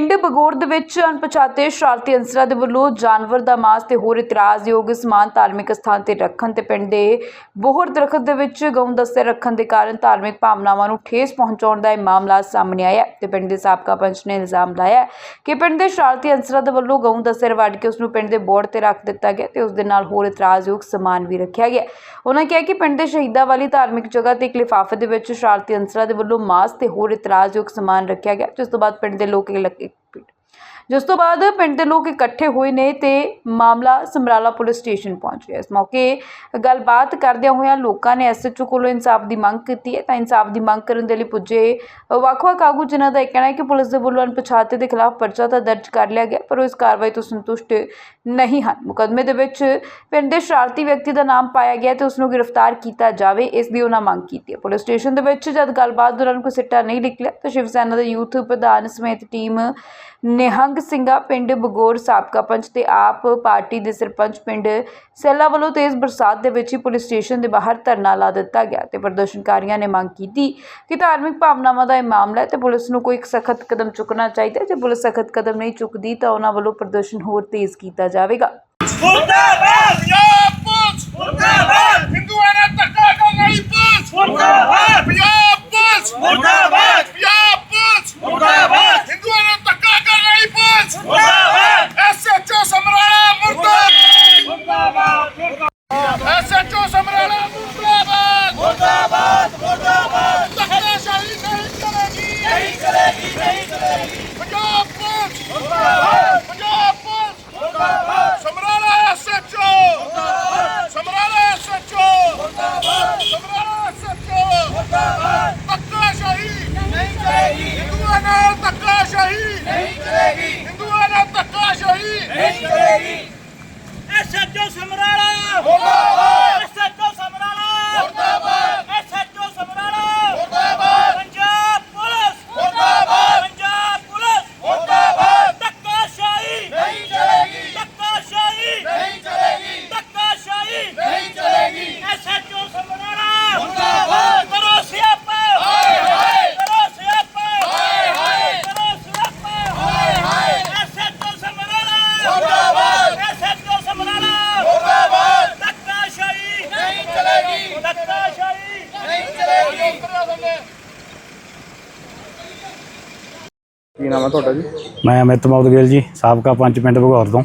ਪਿੰਡ ਬਗੌਰ ਦੇ ਵਿੱਚ ਅਣਪਛਾਤੇ ਸ਼ਰਾਰਤੀ ਅਨਸਰਾਂ ਦੇ ਵੱਲੋਂ ਜਾਨਵਰ ਦਾ ਮਾਸ ਤੇ ਹੋਰ ਇਤਰਾਜ਼ਯੋਗ ਸਮਾਨ ਧਾਰਮਿਕ ਸਥਾਨ ਤੇ ਰੱਖਣ ਤੇ ਪਿੰਡ ਦੇ ਬੋਹਰ ਦਰਖਤ ਦੇ ਵਿੱਚ ਗਊ ਦਸਤੇ ਰੱਖਣ ਦੇ ਕਾਰਨ ਧਾਰਮਿਕ ਭਾਵਨਾਵਾਂ ਨੂੰ ਠੇਸ ਪਹੁੰਚਾਉਣ ਦਾ ਇਹ ਮਾਮਲਾ ਸਾਹਮਣੇ ਆਇਆ ਹੈ ਤੇ ਪਿੰਡ ਦੇ ਸਾਬਕਾ ਪੰਚ ਨੇ ਇਲਜ਼ਾਮ ਲਾਇਆ ਕਿ ਪਿੰਡ ਦੇ ਸ਼ਰਾਰਤੀ ਅਨਸਰਾਂ ਦੇ ਵੱਲੋਂ ਗਊ ਦਸਤੇ ਵੱਢ ਕੇ ਉਸ ਨੂੰ ਪਿੰਡ ਦੇ ਬੋਰਡ ਤੇ ਰੱਖ ਦਿੱਤਾ ਗਿਆ ਤੇ ਉਸ ਦੇ ਨਾਲ ਹੋਰ ਇਤਰਾਜ਼ਯੋਗ ਸਮਾਨ ਵੀ ਰੱਖਿਆ ਗਿਆ। ਉਹਨਾਂ ਕਿਹਾ ਕਿ ਪਿੰਡ ਦੇ ਸ਼ਹੀਦਾਂ ਵਾਲੀ ਧਾਰਮਿਕ ਜਗ੍ਹਾ ਤੇ ਇੱਕ ਲਿਫਾਫੇ ਦੇ ਵਿੱਚ ਸ਼ਰਾਰਤੀ ਅਨਸਰਾਂ ਦੇ ਵੱਲੋਂ ਮਾਸ ਤੇ ਹੋਰ ਇਤਰਾਜ਼ਯੋਗ ਸਮਾਨ ਰੱਖਿਆ ਗਿਆ, ਜਿਸ ਤੋਂ ਬਾਅਦ ਪਿੰਡ ਦੇ ਲੋਕ ਇਲਕ- ਜਿਸ ਤੋਂ ਬਾਅਦ ਪਿੰਡ ਦੇ ਲੋਕ ਇਕੱਠੇ ਹੋਏ ਨੇ ਤੇ ਮਾਮਲਾ ਸਮਰਾਲਾ ਪੁਲਿਸ ਸਟੇਸ਼ਨ ਪਹੁੰਚ ਗਿਆ। ਇਸ ਮੌਕੇ ਗੱਲਬਾਤ ਕਰਦਿਆਂ ਹੋਇਆਂ ਲੋਕਾਂ ਨੇ ਐਸਐਚਓ ਕੋਲੋਂ ਇਨਸਾਫ ਦੀ ਮੰਗ ਕੀਤੀ ਹੈ। ਤਾਂ ਇਨਸਾਫ ਦੀ ਮੰਗ ਕਰਨ ਦੇ ਲਈ ਪੁੱਜੇ ਵੱਖ-ਵੱਖ ਆਗੂ, ਜਿਨ੍ਹਾਂ ਦਾ ਇਹ ਕਹਿਣਾ ਹੈ ਕਿ ਪੁਲਿਸ ਦੇ ਵੱਲੋਂ ਅਣਪਛਾਤੇ ਦੇ ਖਿਲਾਫ ਪਰਚਾ ਤਾਂ ਦਰਜ ਕਰ ਲਿਆ ਗਿਆ, ਪਰ ਉਹ ਇਸ ਕਾਰਵਾਈ ਤੋਂ ਸੰਤੁਸ਼ਟ ਨਹੀਂ ਹਨ। ਮੁਕਦਮੇ ਦੇ ਵਿੱਚ ਪਿੰਡ ਦੇ ਸ਼ਰਾਰਤੀ ਵਿਅਕਤੀ ਦਾ ਨਾਮ ਪਾਇਆ ਗਿਆ ਤੇ ਉਸ ਨੂੰ ਗ੍ਰਿਫਤਾਰ ਕੀਤਾ ਜਾਵੇ, ਇਸ ਦੀ ਉਹਨਾਂ ਮੰਗ ਕੀਤੀ ਹੈ। ਪੁਲਿਸ ਸਟੇਸ਼ਨ ਦੇ ਵਿੱਚ ਜਦ ਗੱਲਬਾਤ ਦੌਰਾਨ ਕੋਈ ਸਿੱਟਾ ਨਹੀਂ ਨਿਕਲਿਆ, ਤਾਂ ਸ਼ਿਵ ਸੈਨਾ ਦੇ ਯੂਥ ਪ੍ਰਧਾਨ ਸਮੇਤ ਟੀਮ ਨਿਹੰਗ ਸਿੰਘਾ ਪਿੰਡ ਬਗੋਰ ਸਾਬਕਾ ਪੰਚ ਤੇ ਆਪ ਪਾਰਟੀ ਦੇ ਸਰਪੰਚ ਪਿੰਡ ਸੈਲਾ ਵੱਲੋਂ ਤੇਜ਼ ਬਰਸਾਤ ਦੇ ਵਿੱਚ ਹੀ ਪੁਲਿਸ ਸਟੇਸ਼ਨ ਦੇ ਬਾਹਰ ਧਰਨਾ ਲਾ ਦਿੱਤਾ ਗਿਆ ਤੇ ਪ੍ਰਦਰਸ਼ਨਕਾਰੀਆਂ ਨੇ ਮੰਗ ਕੀਤੀ ਕਿ ਧਾਰਮਿਕ ਭਾਵਨਾਵਾਂ ਦਾ ਇਹ ਮਾਮਲਾ ਹੈ ਤੇ ਪੁਲਿਸ ਨੂੰ ਕੋਈ ਸਖਤ ਕਦਮ ਚੁੱਕਣਾ ਚਾਹੀਦਾ ਜੇ ਪੁਲਿਸ ਸਖਤ ਕਦਮ ਨਹੀਂ ਚੁੱਕਦੀ ਤਾਂ ਉਹਨਾਂ ਵੱਲੋਂ ਪ੍ਰਦਰਸ਼ਨ ਹੋਰ ਤੇਜ਼ ਕੀਤਾ ਜਾਵੇਗਾ। ਮੁਰਦਾਬਾਦ! ਪੰਜਾਬ ਪੁਲਿਸ! ਮੁਰਦਾਬਾਦ ਹਿੰਦੂਆਂ ਨੇ ਧੱਕਾ ਕਰਨ ਵਾਲੀ ਪੁਲਿਸ ਮੁਰਦਾਬਾਦ ਪੰਜਾਬ ਪੁਲਿਸ ਮੁਰਦਾਬਾਦ ਪੰਜਾਬ ਪੁਲਿਸ ਮੁਰਦਾਬਾਦ ਹਿੰਦੂਆਂ ਨੇ ਧੱਕਾ ਕਰਨ ਵਾਲੀ ਪੁਲਿਸ ਮੁਰਦਾਬਾਦ ਐਸਐਚਓ ਸਮਰਾਲਾ ਮੁਰਦਾਬਾਦ ਮੁਰਦਾਬਾਦ ਐਸਐਚਓ ਸਮਰਾਲਾ ਮੁਰਦਾਬਾਦ ਮੁਰਦਾਬਾਦ ਮੁਰਦਾਬਾਦ ਧੱਕਾਸ਼ਾਹੀ ਨਹੀਂ ਚਲੇਗੀ ਨਹੀਂ ਚਲੇਗੀ ਨਹੀਂ ਚਲੇਗੀ ਪੰਜਾਬ ਪੁਲਿਸ ਮੁਰਦਾਬਾਦ ਪੰਜਾਬ ਪੁਲਿਸ ਮੁਰਦਾਬਾਦ ਸਮਰਾਲਾ ਐਸਐਚਓ ਮੁਰਦਾਬਾਦ ਸਮਰਾਲਾ ਐਸਐਚਓ ਮੁਰਦਾਬਾਦ ਸਮਰਾਲਾ ਐਸਐਚਓ ਮੁਰਦਾਬਾਦ ਧੱਕਾਸ਼ਾਹੀ ਨਹੀਂ ਚਲੇਗੀ ਹਿੰਦੂਆਂ ਨਾਲ ਧੱਕਾਸ਼ਾਹੀ ਨਹੀਂ ਚਲੇਗੀ ਹਿੰਦੂਆਂ ਨਾਲ ਧੱਕਾਸ਼ਾਹੀ ਨਹੀਂ ਚਲੇਗੀ ਐਸਐਚਓ ਸਮਰਾਲਾ। ਮੁਰਦਾਬਾਦ ਐਸਐਚਓ ਸਮਰਾਲਾ ਮੁਰਦਾਬਾਦ ਐਸਐਚਓ ਸਮਰਾਲਾ ਮੁਰਦਾਬਾਦ ਪੰਜਾਬ ਪੁਲਿਸ ਮੁਰਦਾਬਾਦ ਪੰਜਾਬ ਪੁਲਿਸ ਮੁਰਦਾਬਾਦ ਧੱਕਾਸ਼ਾਹੀ ਨਹੀਂ ਚਲੇਗੀ ਧੱਕਾਸ਼ਾਹੀ ਨਹੀਂ ਚਲੇਗੀ ਧੱਕਾਸ਼ਾਹੀ ਨਹੀਂ ਚਲੇਗੀ ਐਸਐਚਓ ਸਮਰਾਲਾ ਮੁਰਦਾਬਾਦ ਕਰੋ ਸਿਆਪਾ ਹਾਏ ਹਾਏ ਕਰੋ ਸਿਆਪਾ ਹਾਏ ਹਾਏ ਕਰੋ ਸਿਆਪਾ ਹਾਏ ਹਾਏ ਐਸਐਚਓ ਸਮਰਾਲਾ ਮੁਰਦਾਬਾਦ ਐਸਐਚਓ ਸਮਰਾਲਾ ਮੁਰਦਾਬਾਦ ਧੱਕਾਸ਼ਾਹੀ ਨਹੀਂ ਚਲੇਗੀ ਧੱਕਾਸ਼ਾਹੀ ਨਹੀਂ ਚਲੇਗੀ ਕੀ ਨਾਮ ਹੈ ਤੁਹਾਡਾ ਜੀ? ਮੈਂ ਅਮਿਤ ਮੌਦ ਗਿੱਲ ਜੀ ਸਾਬਕਾ ਪੰਚ ਪਿੰਡ ਭਗੌਰ ਤੋਂ।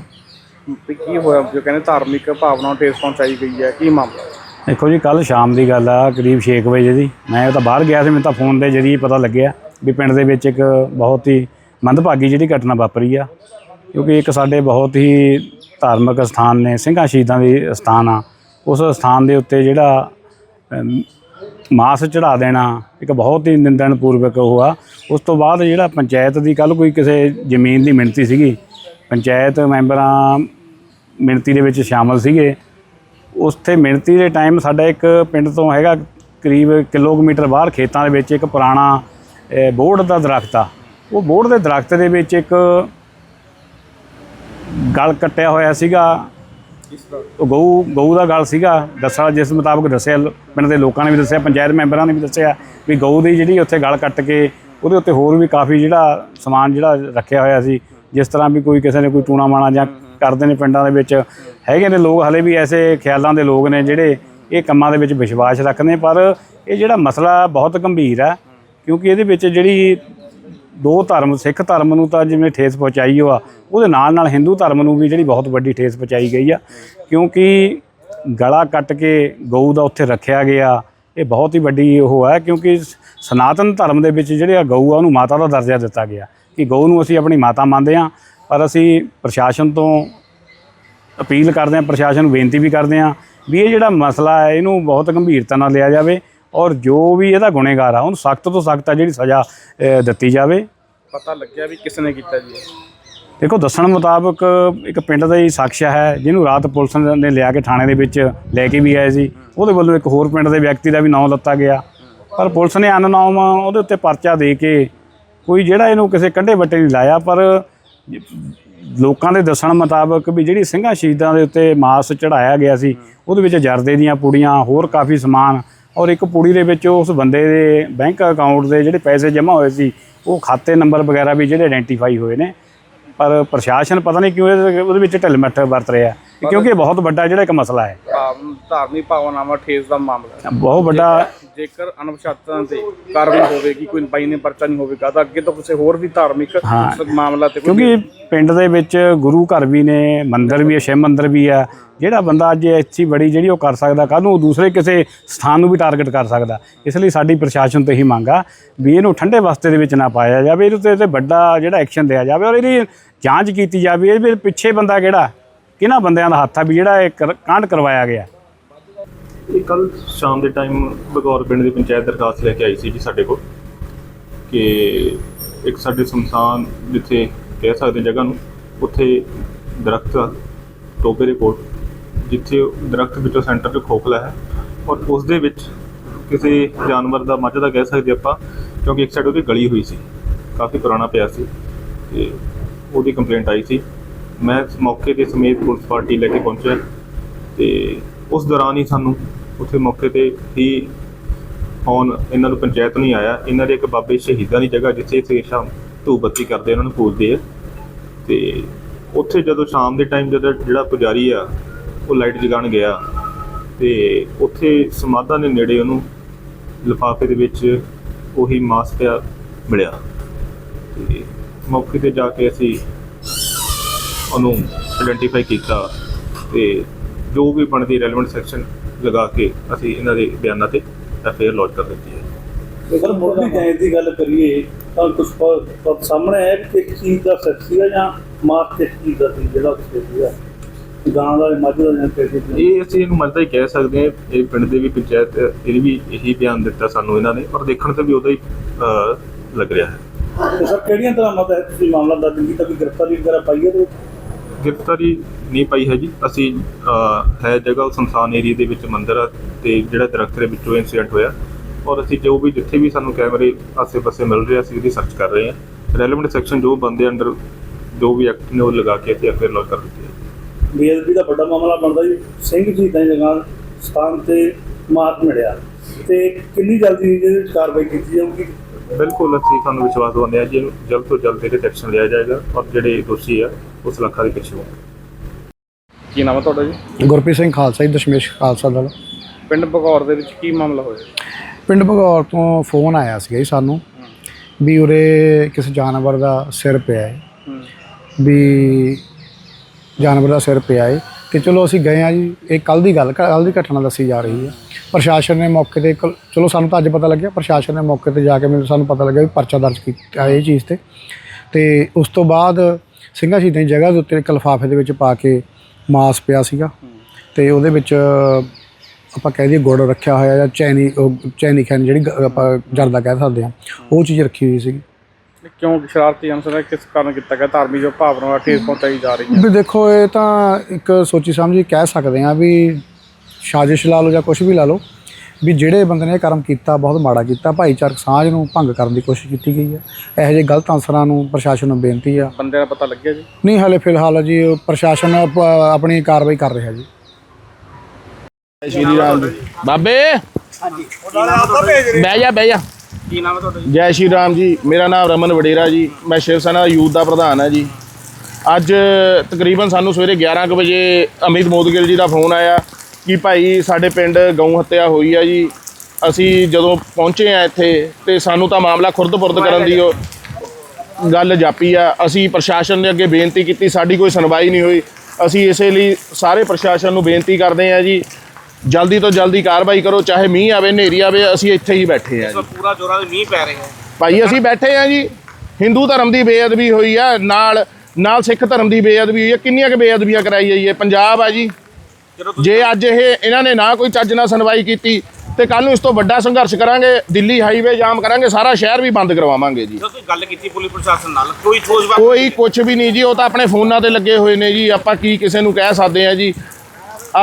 ਤੇ ਕੀ ਹੋਇਆ? ਜੋ ਕਹਿੰਦੇ ਧਾਰਮਿਕ ਭਾਵਨਾ ਨੂੰ ਠੇਸ ਪਹੁੰਚਾਈ ਗਈ ਹੈ ਕੀ ਮਾਮਲਾ? ਦੇਖੋ ਜੀ ਕੱਲ ਸ਼ਾਮ ਦੀ ਗੱਲ ਆ ਕਰੀਬ 6 ਵਜੇ ਦੀ। ਮੈਂ ਤਾਂ ਬਾਹਰ ਗਿਆ ਸੀ ਮੈਨੂੰ ਤਾਂ ਫੋਨ ਦੇ ਜ਼ਰੀਏ ਪਤਾ ਲੱਗਿਆ ਵੀ ਪਿੰਡ ਦੇ ਵਿੱਚ ਇੱਕ ਬਹੁਤ ਹੀ ਮੰਦਭਾਗੀ ਜਿਹੜੀ ਘਟਨਾ ਵਾਪਰੀ ਆ। ਕਿਉਂਕਿ ਇੱਕ ਸਾਡੇ ਬਹੁਤ ਹੀ ਧਾਰਮਿਕ ਸਥਾਨ ਨੇ ਸਿੰਘਾਂ ਸ਼ਹੀਦਾਂ ਦੇ ਸਥਾਨ ਆ। ਉਸ ਸਥਾਨ ਦੇ ਉੱਤੇ ਜਿਹੜਾ ਅਮ, ਮਾਸ ਚੜਾ ਦੇਣਾ, ਇੱਕ ਬਹੁਤ ਹੀ ਨਿੰਦਣ ਪੂਰਵਕ ਉਹ ਆ। ਉਸ ਤੋਂ ਬਾਅਦ ਜਿਹੜਾ ਪੰਚਾਇਤ ਦੀ ਕੱਲ ਕੋਈ ਕਿਸੇ ਜ਼ਮੀਨ ਦੀ ਮਿਣਤੀ ਸੀਗੀ, ਪੰਚਾਇਤ ਮੈਂਬਰਾਂ ਮਿਣਤੀ ਦੇ ਵਿੱਚ ਸ਼ਾਮਲ ਸੀਗੇ। ਉੱਥੇ ਮਿਣਤੀ ਦੇ ਟਾਈਮ ਸਾਡਾ ਇੱਕ ਪਿੰਡ ਤੋਂ ਹੈਗਾ ਕਰੀਬ ਕਿਲੋਮੀਟਰ ਬਾਹਰ ਖੇਤਾਂ ਦੇ ਵਿੱਚ ਇੱਕ ਪੁਰਾਣਾ ਬੋਰਡ ਦਾ ਦਰਖਤ ਆ। ਉਹ ਬੋਰਡ ਦੇ ਦਰਖਤ ਦੇ ਵਿੱਚ ਇੱਕ ਗਲ ਕੱਟਿਆ ਹੋਇਆ ਸੀਗਾ। ਉਹ ਗਊ ਗਊ ਦਾ ਗਲ ਸੀਗਾ ਦੱਸਾ ਜਿਸ ਮੁਤਾਬਕ ਦੱਸਿਆ, ਪਿੰਡ ਦੇ ਲੋਕਾਂ ਨੇ ਵੀ ਦੱਸਿਆ, ਪੰਚਾਇਤ ਮੈਂਬਰਾਂ ਨੇ ਵੀ ਦੱਸਿਆ ਵੀ ਗਊ ਦੀ ਜਿਹੜੀ ਉੱਥੇ ਗਲ ਕੱਟ ਕੇ ਉਹਦੇ ਉੱਤੇ ਹੋਰ ਵੀ ਕਾਫੀ ਜਿਹੜਾ ਸਮਾਨ ਜਿਹੜਾ ਰੱਖਿਆ ਹੋਇਆ ਸੀ, ਜਿਸ ਤਰ੍ਹਾਂ ਵੀ ਕੋਈ ਕਿਸੇ ਨੇ ਕੋਈ ਟੂਣਾ ਮਾਣਾ ਜਾਂ ਕਰਦੇ ਨੇ ਪਿੰਡਾਂ ਦੇ ਵਿੱਚ, ਹੈਗੇ ਨੇ ਲੋਕ, ਹਲੇ ਵੀ ਐਸੇ ਖਿਆਲਾਂ ਦੇ ਲੋਕ ਨੇ ਜਿਹੜੇ ਇਹ ਕੰਮਾਂ ਦੇ ਵਿੱਚ ਵਿਸ਼ਵਾਸ ਰੱਖਦੇ ਪਰ ਇਹ ਜਿਹੜਾ ਮਸਲਾ ਬਹੁਤ ਗੰਭੀਰ ਹੈ, ਕਿਉਂਕਿ ਇਹਦੇ ਵਿੱਚ ਜਿਹੜੀ ਦੋ ਧਰਮ, ਸਿੱਖ ਧਰਮ ਨੂੰ ਤਾਂ ਜਿਵੇਂ ਠੇਸ ਪਹੁੰਚਾਈ ਹੋਆ, ਉਹਦੇ ਨਾਲ ਨਾਲ ਹਿੰਦੂ ਧਰਮ ਨੂੰ ਵੀ ਜਿਹੜੀ ਬਹੁਤ ਵੱਡੀ ਠੇਸ ਪਹੁੰਚਾਈ ਗਈ ਆ। ਕਿਉਂਕਿ ਗਲਾ ਕੱਟ ਕੇ ਗਊ ਦਾ ਉੱਥੇ ਰੱਖਿਆ ਗਿਆ, ਇਹ ਬਹੁਤ ਹੀ ਵੱਡੀ ਉਹ ਹੈ, ਕਿਉਂਕਿ ਸਨਾਤਨ ਧਰਮ ਦੇ ਵਿੱਚ ਜਿਹੜੇ ਆ ਗਊ ਆ, ਉਹਨੂੰ ਮਾਤਾ ਦਾ ਦਰਜਾ ਦਿੱਤਾ ਗਿਆ ਕਿ ਗਊ ਨੂੰ ਅਸੀਂ ਆਪਣੀ ਮਾਤਾ ਮੰਨਦੇ ਹਾਂ, ਪਰ ਅਸੀਂ ਪ੍ਰਸ਼ਾਸਨ ਤੋਂ ਅਪੀਲ ਕਰਦੇ ਹਾਂ, ਪ੍ਰਸ਼ਾਸਨ ਨੂੰ ਬੇਨਤੀ ਵੀ ਕਰਦੇ ਹਾਂ ਵੀ ਇਹ ਜਿਹੜਾ ਮਸਲਾ ਹੈ, ਇਹਨੂੰ ਬਹੁਤ ਗੰਭੀਰਤਾ ਨਾਲ ਲਿਆ ਜਾਵੇ ਔਰ ਜੋ ਵੀ ਇਹਦਾ ਗੁਨੇਗਾਰ ਆ, ਉਹਨੂੰ ਸਖਤ ਤੋਂ ਸਖਤ ਆ ਜਿਹੜੀ ਸਜ਼ਾ ਦਿੱਤੀ ਜਾਵੇ। ਪਤਾ ਲੱਗਿਆ ਵੀ ਕਿਸ ਨੇ ਕੀਤਾ ਜੀ ਦੇਖੋ, ਦੱਸਣ ਮੁਤਾਬਕ ਇੱਕ ਪਿੰਡ ਦਾ ਹੀ ਸ਼ਖਸ ਹੈ, ਜਿਹਨੂੰ ਰਾਤ ਪੁਲਿਸ ਨੇ ਲਿਆ ਕੇ ਥਾਣੇ ਦੇ ਵਿੱਚ ਲੈ ਕੇ ਵੀ ਆਏ ਸੀ। ਉਹਦੇ ਵੱਲੋਂ ਇੱਕ ਹੋਰ ਪਿੰਡ ਦੇ ਵਿਅਕਤੀ ਦਾ ਵੀ ਨਾਮ ਲੱਤਾ ਗਿਆ। ਪਰ ਪੁਲਿਸ ਨੇ ਅਨਨਾਮ ਉਹਦੇ ਉੱਤੇ ਪਰਚਾ ਦੇ ਕੇ ਕੋਈ ਜਿਹੜਾ ਇਹਨੂੰ ਕਿਸੇ ਕੰਢੇ ਵੱਟੇ ਨਹੀਂ ਲਾਇਆ, ਪਰ ਲੋਕਾਂ ਦੇ ਦੱਸਣ ਮੁਤਾਬਕ ਵੀ ਜਿਹੜੀ ਸਿੰਘਾਂ ਸ਼ਹੀਦਾਂ ਦੇ ਉੱਤੇ ਮਾਸ ਚੜਾਇਆ ਗਿਆ ਸੀ, ਉਹਦੇ ਵਿੱਚ ਜਰਦੇ ਦੀਆਂ ਪੁੜੀਆਂ, ਹੋਰ ਕਾਫੀ ਸਮਾਨ ਔਰ ਇੱਕ ਪੁੜੀ ਦੇ ਵਿੱਚ ਉਸ ਬੰਦੇ ਦੇ ਬੈਂਕ ਅਕਾਊਂਟ ਦੇ ਜਿਹੜੇ ਪੈਸੇ ਜਮ੍ਹਾਂ ਹੋਏ ਸੀ ਉਹ ਖਾਤੇ ਨੰਬਰ ਵਗੈਰਾ ਵੀ ਜਿਹੜੇ ਆਇਡੈਂਟੀਫਾਈ ਹੋਏ ਨੇ। ਪਰ ਪ੍ਰਸ਼ਾਸਨ ਪਤਾ ਨਹੀਂ ਕਿਉਂ ਇਹਦੇ ਉਹਦੇ ਵਿੱਚ ਢਿੱਲ ਮੱਠ ਵਰਤ ਰਿਹਾ। ਕਿਉਂਕਿ ਇਹ ਬਹੁਤ ਵੱਡਾ ਜਿਹੜਾ ਇੱਕ ਮਸਲਾ ਹੈ। ਭਾਵ ਧਾਰਮਿਕ ਭਾਵਨਾਵਾਂ ਠੇਸ ਦਾ ਮਾਮਲਾ ਹੈ। ਬਹੁਤ ਵੱਡਾ ਜੇਕਰ ਅਨੁਸ਼ਾਸਨ ਤੇ ਕਾਰਵਾਈ ਹੋਵੇਗੀ ਕੋਈ ਬਾਈ ਨੇ ਪਰਚਾ ਨਹੀਂ ਹੋਵੇਗਾ ਤਾਂ ਅੱਗੇ ਤੋਂ ਕਿਸੇ ਹੋਰ ਵੀ ਧਾਰਮਿਕ ਹਾਂ। ਮਾਮਲਾ ਤੇ ਕੋਈ ਕਿਉਂਕਿ ਪਿੰਡ ਦੇ ਵਿੱਚ ਗੁਰੂ ਘਰ ਵੀ ਨੇ ਮੰਦਿਰ ਵੀ ਹੈ ਸ਼ਿਵ ਮੰਦਿਰ ਵੀ ਹੈ। ਜਿਹੜਾ ਬੰਦਾ ਅੱਜ ਇੱਥੀ ਬੜੀ ਜਿਹੜੀ ਉਹ ਕਰ ਸਕਦਾ ਕੱਲ੍ਹ ਨੂੰ ਉਹ ਦੂਸਰੇ ਕਿਸੇ ਸਥਾਨ ਨੂੰ ਵੀ ਟਾਰਗੇਟ ਕਰ ਸਕਦਾ। ਇਸ ਲਈ ਸਾਡੀ ਪ੍ਰਸ਼ਾਸਨ ਤੋਂ ਇਹੀ ਮੰਗ ਆ ਵੀ ਇਹਨੂੰ ਠੰਡੇ ਵਸਤੇ ਦੇ ਵਿੱਚ ਨਾ ਪਾਇਆ ਜਾਵੇ ਇਹਦੇ ਉੱਤੇ ਤੇ ਵੱਡਾ ਜਿਹੜਾ ਐਕਸ਼ਨ ਲਿਆ ਜਾਵੇ ਔਰ ਇਹਦੀ ਜਾਂਚ ਕੀਤੀ ਜਾਵੇ ਇਹਦੇ ਪਿੱਛੇ ਬੰਦਾ ਕਿਹੜਾ? ਕਿਹਨਾਂ ਬੰਦਿਆਂ ਦਾ ਹੱਥ ਆ ਵੀ ਜਿਹੜਾ ਇਹ ਕਰ- ਕਾਂਡ ਕਰਵਾਇਆ ਗਿਆ? ਇਹ ਕੱਲ ਸ਼ਾਮ ਦੇ ਟਾਈਮ ਬਗੌਰ ਪਿੰਡ ਦੀ ਪੰਚਾਇਤ ਦਰਖਾਸਤ ਲੈ ਕੇ ਆਈ ਸੀ ਜੀ ਸਾਡੇ ਕੋਲ ਕਿ ਇੱਕ ਸਾਡੇ ਸਮਸਾਨ ਜਿੱਥੇ ਕਹਿ ਸਕਦੇ ਜਗ੍ਹਾ ਨੂੰ ਉੱਥੇ ਦਰਖਤ ਆ, ਟੋਬੇ ਦੇ ਕੋਲ ਜਿੱਥੇ ਦਰਖਤ ਵਿੱਚੋਂ ਸੈਂਟਰ 'ਚ ਖੋਖਲਾ ਹੈ ਔਰ ਉਸ ਦੇ ਵਿੱਚ ਕਿਸੇ ਜਾਨਵਰ ਦਾ ਮੱਝ ਦਾ ਕਹਿ ਸਕਦੇ ਆਪਾਂ ਕਿਉਂਕਿ ਇੱਕ ਸਾਈਡ ਉਹਦੀ ਗਲੀ ਹੋਈ ਸੀ ਕਾਫੀ ਪੁਰਾਣਾ ਪਿਆ ਸੀ ਤੇ ਉਹਦੀ ਕੰਪਲੇਂਟ ਆਈ ਸੀ। ਮੈਂ ਮੌਕੇ 'ਤੇ ਸਮੇਤ ਪੁਲਿਸ ਪਾਰਟੀ ਲੈ ਕੇ ਪਹੁੰਚਿਆ ਤੇ ਉਸ ਦੌਰਾਨ ਹੀ ਸਾਨੂੰ ਉੱਥੇ ਮੌਕੇ ਤੇ ਹੀ ਫੋਨ ਇਹਨਾਂ ਨੂੰ ਪੰਚਾਇਤ ਨਹੀਂ ਆਇਆ। ਇਹਨਾਂ ਦੇ ਇੱਕ ਬਾਬੇ ਸ਼ਹੀਦਾਂ ਦੀ ਜਗ੍ਹਾ ਜਿੱਥੇ ਸਵੇਰ ਸ਼ਾਮ ਧੂਪ ਬੱਤੀ ਕਰਦੇ ਉਹਨਾਂ ਨੂੰ ਪੂਜਦੇ ਆ। ਤੇ ਉੱਥੇ ਜਦੋਂ ਸ਼ਾਮ ਦੇ ਟਾਈਮ ਜਦੋਂ ਜਿਹੜਾ ਪੁਜਾਰੀ ਆ, ਉਹ ਲਾਈਟ ਜਗਾਉਣ ਗਿਆ ਤੇ ਉੱਥੇ ਸਮਾਧਾਂ ਦੇ ਨੇੜੇ ਉਹਨੂੰ ਲਿਫਾਫੇ ਦੇ ਵਿੱਚ ਉਹੀ ਮਾਸ ਪਿਆ ਮਿਲਿਆ। ਤੇ ਮੌਕੇ ਤੇ ਜਾ ਕੇ ਅਸੀਂ ਉਹਨੂੰ ਆਇਡੈਂਟੀਫਾਈ ਕੀਤਾ ਤੇ ਜੋ ਵੀ ਬਣਦੀ ਰੈਲੇਵੈਂਟ ਸੈਕਸ਼ਨ ਲਗਾ ਕੇ ਅਸੀਂ ਇਹਨਾਂ ਦੇ ਬਿਆਨਾਂ ਤੇ ਐਫਆਈਆਰ ਲੌਂਚ ਕਰ ਦਿੱਤੀ ਹੈ। ਅਗਰ ਮੁੱਢਲੀ ਜਾਂਚ ਦੀ ਗੱਲ ਕਰੀਏ ਤਾਂ ਕੁਝ ਸਾਹਮਣੇ ਹੈ ਕਿ ਇੱਕ ਚੀਜ਼ ਦਾ ਸੈਕਸ ਸੀਗਾ ਜਾਂ ਮਾਸ ਕਿਸ ਚੀਜ਼ ਦਾ ਸੀ ਜਿਹੜਾ ਉੱਥੇ ਸੀਗਾ? ਗਾਂ ਦਾ ਮੱਝ ਦਾ ਜਾਂ ਕਿਸੇ ਦਾ ਇਹ ਅਸੀਂ ਇਹਨੂੰ ਮੰਨਦਾ ਹੀ ਕਹਿ ਸਕਦੇ ਹਾਂ ਇਹ ਪਿੰਡ ਦੇ ਵੀ ਪੰਚਾਇਤ ਇਹ ਵੀ ਇਹੀ ਬਿਆਨ ਦਿੱਤਾ ਸਾਨੂੰ ਇਹਨਾਂ ਨੇ ਔਰ ਦੇਖਣ ਤੇ ਵੀ ਉਹਦਾ ਹੀ ਲੱਗ ਰਿਹਾ ਹੈ। ਤੇ ਸਰ ਕਿਹੜੀਆਂ ਤਰ੍ਹਾਂ ਮਤ ਹੈ ਤੁਸੀਂ ਮਾਮਲਾ ਦਰਜ ਕੀਤਾ? ਵੀ ਗ੍ਰਿਫਤਾਰੀ ਵਗੈਰਾ ਪਾਈ ਹੈ ਤੇ ਗ੍ਰਿਫਤਾਰੀ ਨਹੀਂ ਪਾਈ ਹੈ ਜੀ ਅਸੀਂ ਅਹ, ਹੈ ਜਗ੍ਹਾ ਉਹ ਸੰਸਾਨ ਏਰੀਆ ਦੇ ਵਿੱਚ ਮੰਦਿਰ ਆ ਤੇ ਜਿਹੜਾ ਦਰਖਤ ਦੇ ਵਿੱਚੋਂ ਇਨਸੀਡੈਂਟ ਹੋਇਆ। ਔਰ ਅਸੀਂ ਜੋ ਵੀ ਜਿੱਥੇ ਵੀ ਸਾਨੂੰ ਕੈਮਰੇ ਆਸੇ-ਪਾਸੇ ਮਿਲ ਰਹੇ ਅਸੀਂ ਉਹਦੀ ਸਰਚ ਕਰ ਰਹੇ ਹਾਂ ਰੈਲੇਵੈਂਟ ਸੈਕਸ਼ਨ ਜੋ ਬੰਦੇ ਅੰਡਰ ਜੋ ਵੀ ਐਕਟ ਨੇ ਉਹ ਲਗਾ ਕੇ ਅਸੀਂ ਐਫਆਈਆਰ ਲੌਂਚ ਕਰ ਦਿੱਤੀ ਹੈ। ਬੇਅਦਬੀ ਦਾ ਵੱਡਾ ਮਾਮਲਾ ਬਣਦਾ ਜੀ ਸਿੰਘ ਜੀ ਦੀ ਜਗ੍ਹਾ ਸਥਾਨ ਤੇ ਮਾਰ ਮਿਲਿਆ। ਤੇ ਕਿੰਨੀ ਜਲਦੀ ਇਹਦੇ ਵਿੱਚ ਕਾਰਵਾਈ ਕੀਤੀ ਜਾਊਗੀ? ਬਿਲਕੁਲ ਅਸੀਂ ਤੁਹਾਨੂੰ ਵਿਸ਼ਵਾਸ ਦਿਵਾਉਂਦੇ ਹਾਂ ਜੀ ਇਹਨੂੰ ਜਲਦ ਤੋਂ ਜਲਦ ਇਹਦੇ ਐਕਸ਼ਨ ਲਿਆ ਜਾਏਗਾ ਔਰ ਜਿਹੜੇ ਦੋਸ਼ੀ ਆ ਉਸ ਲੱਖਾਂ ਦੇ ਪਿੱਛੇ ਹੋਣਗੇ ਕੀ ਨਾਮ ਹੈ ਤੁਹਾਡਾ ਜੀ? ਗੁਰਪ੍ਰੀਤ ਸਿੰਘ ਖਾਲਸਾ ਜੀ ਦਸ਼ਮੇਸ਼ ਖਾਲਸਾ ਦਲ। ਪਿੰਡ ਬਗੌਰ ਦੇ ਵਿੱਚ ਕੀ ਮਾਮਲਾ ਹੋਇਆ? ਪਿੰਡ ਭਗੌਰ ਤੋਂ ਫੋਨ ਆਇਆ ਸੀਗਾ ਜੀ ਸਾਨੂੰ ਵੀ ਉਰੇ ਕਿਸੇ ਜਾਨਵਰ ਦਾ ਸਿਰ ਪਿਆ ਹੈ। ਵੀ ਜਾਨਵਰ ਦਾ ਸਿਰ ਪਿਆ ਹੈ। ਤੇ ਚਲੋ ਅਸੀਂ ਗਏ ਆ ਜੀ ਇਹ ਕੱਲ ਦੀ ਗੱਲ ਕੱਲ ਦੀ ਘਟਨਾ ਦੱਸੀ ਜਾ ਰਹੀ ਹੈ। ਪ੍ਰਸ਼ਾਸਨ ਨੇ ਮੌਕੇ ਤੇ ਕੱਲ੍ਹ- ਚਲੋ ਸਾਨੂੰ ਤਾਂ ਅੱਜ ਪਤਾ ਲੱਗਿਆ ਪ੍ਰਸ਼ਾਸਨ ਨੇ ਮੌਕੇ ਤੇ ਜਾ ਕੇ ਮੈਨੂੰ ਸਾਨੂੰ ਪਤਾ ਲੱਗਿਆ ਵੀ ਪਰਚਾ ਦਰਜ ਕੀਤਾ ਇਹ ਚੀਜ਼ ਤੇ। ਤੇ ਉਸ ਤੋਂ ਬਾਅਦ ਸਿੰਘਾਂ ਸ਼ਹੀਦਾਂ ਦੀ ਜਗ੍ਹਾ ਦੇ ਉੱਤੇ ਇੱਕ ਲਿਫਾਫੇ ਦੇ ਵਿੱਚ ਪਾ ਕੇ ਮਾਸ ਪਿਆ ਸੀਗਾ। ਤੇ ਉਹਦੇ ਵਿੱਚ ਆਪਾਂ ਕਹਿ ਦਈਏ ਗੁੜ ਰੱਖਿਆ ਹੋਇਆ ਜਾਂ ਚੈਨੀ ਉਹ ਚੈਨੀ ਖੈਨ ਜਿਹੜੀ ਗ- ਆਪਾਂ ਜਰਦਾ ਕਹਿ ਸਕਦੇ ਹਾਂ ਉਹ ਚੀਜ਼ ਰੱਖੀ ਹੋਈ ਸੀਗੀ। ਕਿਉਂ ਸ਼ਰਾਰਤੀ ਅਨਸਰ ਕਿਸ ਕਾਰਨ ਕੀਤਾ ਗਿਆ? ਧਾਰਮਿਕ ਜੋ ਭਾਵਨਾਵਾਂ ਠੇਸ ਪਹੁੰਚਾਈ ਜਾ ਰਹੀ ਹੈ ਵੀ ਦੇਖੋ ਇਹ ਤਾਂ ਇੱਕ ਸੋਚੀ ਸਮਝੀ ਕਹਿ ਸਕਦੇ ਹਾਂ ਵੀ ਸਾਜ਼ਿਸ਼ ਲਾ ਲਓ ਜਾਂ ਕੁਝ ਵੀ ਲਾ ਲਓ ਵੀ ਜਿਹੜੇ ਬੰਦੇ ਨੇ ਇਹ ਕਰਮ ਕੀਤਾ ਬਹੁਤ ਮਾੜਾ ਕੀਤਾ ਭਾਈਚਾਰਕ ਸਾਂਝ ਨੂੰ ਭੰਗ ਕਰਨ ਦੀ ਕੋਸ਼ਿਸ਼ ਕੀਤੀ ਗਈ ਹੈ। ਇਹੋ ਜਿਹੇ ਗਲਤ ਅਨਸਰਾਂ ਨੂੰ ਪ੍ਰਸ਼ਾਸਨ ਨੂੰ ਬੇਨਤੀ ਆ। ਬੰਦੇ ਦਾ ਪਤਾ ਲੱਗਿਆ ਜੀ? ਨਹੀਂ ਹਾਲੇ ਫਿਲਹਾਲ ਜੀ ਪ੍ਰਸ਼ਾਸਨ ਆਪ- ਆਪਣੀ ਕਾਰਵਾਈ ਕਰ ਰਿਹਾ ਜੀ। ਸ਼੍ਰੀ ਰਾਮ ਜੀ। ਬਾਬੇ! ਬਹਿ ਜਾ ਬਹਿ ਜਾ। ਕੀ ਨਾਮ ਹੈ ਤੁਹਾਡਾ ਜੀ? ਜੈ ਸ਼੍ਰੀ ਰਾਮ ਜੀ। ਮੇਰਾ ਨਾਮ ਰਮਨ ਵਡੇਰਾ ਜੀ। ਮੈਂ ਸ਼ਿਵ ਸੈਨਾ ਦਾ ਯੂਥ ਦਾ ਪ੍ਰਧਾਨ ਹਾਂ ਜੀ। ਅੱਜ ਤਕਰੀਬਨ ਸਾਨੂੰ ਸਵੇਰੇ 11 ਕੁ ਵਜੇ ਅਮਿਤ ਮੋਦਗਿਲ ਜੀ ਦਾ ਫੋਨ ਆਇਆ। ਕਿ ਭਾਈ ਸਾਡੇ ਪਿੰਡ ਗਊ ਹੱਤਿਆ ਹੋਈ ਆ ਜੀ। ਅਸੀਂ ਜਦੋਂ ਪਹੁੰਚੇ ਆ ਇੱਥੇ ਤੇ ਸਾਨੂੰ ਤਾਂ ਮਾਮਲਾ ਖੁਰਦ-ਪੁਰਦ ਕਰਨ ਦੀ ਉਹ ਗੱਲ ਜਾਪੀ ਆ। ਅਸੀਂ ਪ੍ਰਸ਼ਾਸਨ ਦੇ ਅੱਗੇ ਬੇਨਤੀ ਕੀਤੀ ਸਾਡੀ ਕੋਈ ਸੁਣਵਾਈ ਨਹੀਂ ਹੋਈ। ਅਸੀਂ ਇਸੇ ਲਈ ਸਾਰੇ ਪ੍ਰਸ਼ਾਸਨ ਨੂੰ ਬੇਨਤੀ ਕਰਦੇ ਆ ਜੀ ਜਲਦੀ ਤੋਂ ਜਲਦੀ ਕਾਰਵਾਈ ਕਰੋ ਚਾਹੇ ਮੀਂਹ ਆਵੇ ਹਨੇਰੀ ਆਵੇ ਅਸੀਂ ਇੱਥੇ ਹੀ ਬੈਠੇ ਆ ਜੀ। ਪੂਰਾ ਜੋਰਾਂ ਦੇ ਮੀਂਹ ਪੈ ਰਹੇ ਹੈ ਭਾਈ ਅਸੀਂ ਬੈਠੇ ਆ ਜੀ। ਹਿੰਦੂ ਧਰਮ ਦੀ ਬੇਅਦਬੀ ਹੋਈ ਆ ਨਾਲ ਨਾਲ ਸਿੱਖ ਧਰਮ ਦੀ ਬੇਅਦਬੀ ਹੋਈ ਆ। ਕਿੰਨੀਆਂ ਕੁ ਬੇਅਦਬੀਆਂ ਕਰਾਈ ਜਾਈਏ ਪੰਜਾਬ ਆ ਜੀ। ਜੇ ਅੱਜ ਇਹ ਇਹਨਾਂ ਨੇ ਨਾ ਕੋਈ ਚੱਜ ਨਾਲ ਸੁਣਵਾਈ ਕੀਤੀ ਤੇ ਕੱਲ ਨੂੰ ਇਸ ਤੋਂ ਵੱਡਾ ਸੰਘਰਸ਼ ਕਰਾਂਗੇ ਦਿੱਲੀ ਹਾਈਵੇ ਜਾਮ ਕਰਾਂਗੇ ਸਾਰਾ ਸ਼ਹਿਰ ਵੀ ਬੰਦ ਕਰਵਾਵਾਂਗੇ ਜੀ। ਤੁਸੀਂ ਗੱਲ ਕੀਤੀ ਪੁਲਿਸ ਪ੍ਰਸ਼ਾਸਨ ਨਾਲ ਕੋਈ ਠੋਸ ਬਾਤ ਕੋਈ ਕੁਝ ਵੀ ਨਹੀਂ ਜੀ ਉਹ ਤਾਂ ਆਪਣੇ ਫੋਨਾਂ ਤੇ ਲੱਗੇ ਹੋਏ ਨੇ ਜੀ ਆਪਾਂ ਕੀ ਕਿਸੇ ਨੂੰ ਕਹਿ ਸਕਦੇ ਆ ਜੀ।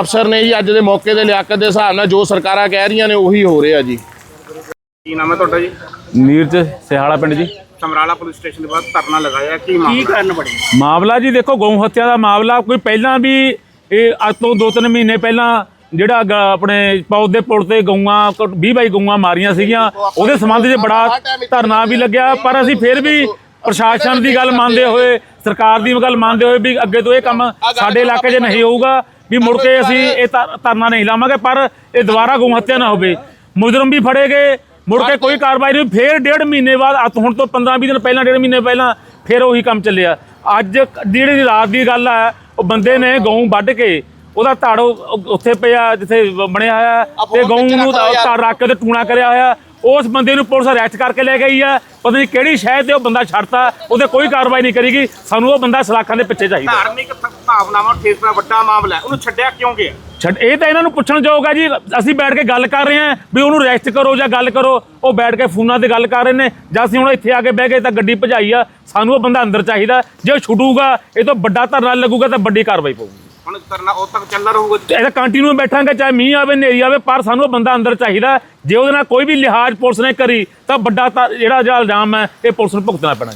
ਅਫਸਰ ਨੇ ਜੀ ਅੱਜ ਦੇ ਮੌਕੇ ਦੇ ਲਿਆਕਤ ਦੇ ਹਿਸਾਬ ਨਾਲ ਜੋ ਸਰਕਾਰਾਂ ਕਹਿ ਰਹੀਆਂ ਨੇ ਉਹੀ ਹੋ ਰਿਹਾ ਜੀ। ਕੀ ਨਾਮ ਹੈ ਤੁਹਾਡਾ ਜੀ? ਨੀਰਜ ਸਿਹਾਲਾ ਪਿੰਡ ਜੀ। ਸਮਰਾਲਾ ਪੁਲਿਸ ਸਟੇਸ਼ਨ ਦੇ ਬਾਅਦ ਧਰਨਾ ਲਗਾਇਆ ਕੀ ਮਾਮਲਾ? ਕਰਨ ਬੜੀ ਮਾਮਲਾ ਜੀ ਦੇਖੋ ਗਊ ਹੱਤਿਆ ਦਾ ਮਾਮਲਾ ਕੋਈ ਪਹਿਲਾਂ ਵੀ ਇਹ ਅੱਜ ਤੋਂ ਦੋ ਤਿੰਨ ਮਹੀਨੇ ਪਹਿਲਾਂ ਜਿਹੜਾ ਗ- ਆਪਣੇ ਪੌਦੇ ਪੁਲ ਤੇ ਗਊਆਂ 20 ਬਾਈ ਗਊਆਂ ਮਾਰੀਆਂ ਸੀਗੀਆਂ, ਉਹਦੇ ਸੰਬੰਧ 'ਚ ਬੜਾ ਧਰਨਾ ਵੀ ਲੱਗਿਆ, ਪਰ ਅਸੀਂ ਫਿਰ ਵੀ ਪ੍ਰਸ਼ਾਸਨ ਦੀ ਗੱਲ ਮੰਨਦੇ ਹੋਏ, ਸਰਕਾਰ ਦੀ ਗੱਲ ਮੰਨਦੇ ਹੋਏ ਵੀ ਅੱਗੇ ਤੋਂ ਇਹ ਕੰਮ ਸਾਡੇ ਇਲਾਕੇ 'ਚ ਨਹੀਂ ਹੋਊਗਾ, ਵੀ ਮੁੜ ਕੇ ਅਸੀਂ ਇਹ ਧਰਨਾ ਨਹੀਂ ਲਾਵਾਂਗੇ, ਪਰ ਇਹ ਦੁਬਾਰਾ ਗਊ ਹੱਤਿਆ ਨਾ ਹੋਵੇ। ਮੁਜਰਮ ਵੀ ਫੜੇ ਗਏ, ਮੁੜ ਕੇ ਕੋਈ ਕਾਰਵਾਈ ਨਹੀਂ ਫੇਰ ਡੇਢ ਮਹੀਨੇ ਬਾਅਦ, ਅੱਜ ਹੁਣ ਤੋਂ 15 20 ਦਿਨ ਪਹਿਲਾਂ, ਡੇਢ ਮਹੀਨੇ ਪਹਿਲਾਂ, ਫੇਰ ਉਹੀ ਕੰਮ ਚੱਲਿਆ। ਅੱਜ ਜਿਹੜੀ ਰਾਤ ਦੀ ਗੱਲ ਹੈ ਉਹ ਬੰਦੇ ਨੇ ਗਊ ਵੱਢ ਕੇ ਉਹਦਾ ਧੜ ਉੱਥੇ ਪਿਆ ਜਿੱਥੇ ਬਣਿਆ ਹੋਇਆ ਤੇ ਗਊ ਨੂੰ ਧੜ ਰੱਖ ਕੇ ਤੇ ਟੂਣਾ ਕਰਿਆ ਹੋਇਆ। ਉਸ ਬੰਦੇ ਨੂੰ ਪੁਲਿਸ ਅਰੈਸਟ ਕਰਕੇ ਲੈ ਗਈ ਆ। ਪਤਾ ਨਹੀਂ ਕਿਹੜੀ ਸ਼ਹਿਰ ਤੇ ਉਹ ਬੰਦਾ ਛੱਡਤਾ। ਉਹਦੇ ਕੋਈ ਕਾਰਵਾਈ ਨਹੀਂ ਕਰੀਗੀ। ਸਾਨੂੰ ਉਹ ਬੰਦਾ ਸਲਾਖਾਂ ਦੇ ਪਿੱਛੇ ਚਾਹੀਦਾ। ਧਾਰਮਿਕ ਭਾਵਨਾਵਾਂ ਠੇਸ ਦਾ ਵੱਡਾ ਮਾਮਲਾ ਹੈ। ਉਹਨੂੰ ਛੱਡਿਆ ਕਿਉਂ ਗਿਆ? ਛੱਡ ਇਹ ਤਾਂ ਇਹਨਾਂ ਨੂੰ ਪੁੱਛਣ ਹੈ ਜੀ। ਅਸੀਂ ਬੈਠ ਕੇ ਗੱਲ ਕਰ ਰਹੇ ਹਾਂ ਵੀ ਉਹਨੂੰ ਅਰੈਸਟ ਕਰੋ ਜਾਂ ਗੱਲ ਕਰੋ। ਉਹ ਬੈਠ ਕੇ ਫੋਨਾਂ ਤੇ ਗੱਲ ਕਰ ਰਹੇ ਨੇ। ਜਾਂ ਅਸੀਂ ਹੁਣ ਇੱਥੇ ਆ ਕੇ ਬਹਿ ਗਏ ਤਾਂ ਗੱਡੀ ਭਜਾਈ ਆ। ਸਾਨੂੰ ਉਹ ਬੰਦਾ ਅੰਦਰ ਚਾਹੀਦਾ ਜੇ ਉਹ ਛੁੱਟੂਗਾ ਇਹ ਤੋਂ ਵੱਡਾ ਧਰਨਾ ਲੱਗੂਗਾ ਤਾਂ ਵੱਡੀ ਕਾਰਵਾਈ ਪਊਗੀ। ਹੁਣ ਕਰਨਾ ਉਹ ਤੱਕ ਚੱਲਦਾ ਰਹੂਗਾ ਇਹਦਾ ਕੰਟੀਨਿਊ ਬੈਠਾਂਗੇ ਚਾਹੇ ਮੀਂਹ ਆਵੇ ਹਨੇਰੀ ਆਵੇ ਪਰ ਸਾਨੂੰ ਉਹ ਬੰਦਾ ਅੰਦਰ ਚਾਹੀਦਾ। ਜੇ ਉਹਦੇ ਨਾਲ ਕੋਈ ਵੀ ਲਿਹਾਜ਼ ਪੁਲਿਸ ਨੇ ਕਰੀ ਤਾਂ ਵੱਡਾ ਜਿਹੜਾ ਜਿਹੜਾ ਇਲਜ਼ਾਮ ਹੈ ਇਹ ਪੁਲਿਸ ਨੂੰ ਭੁਗਤਣਾ ਪੈਣਾ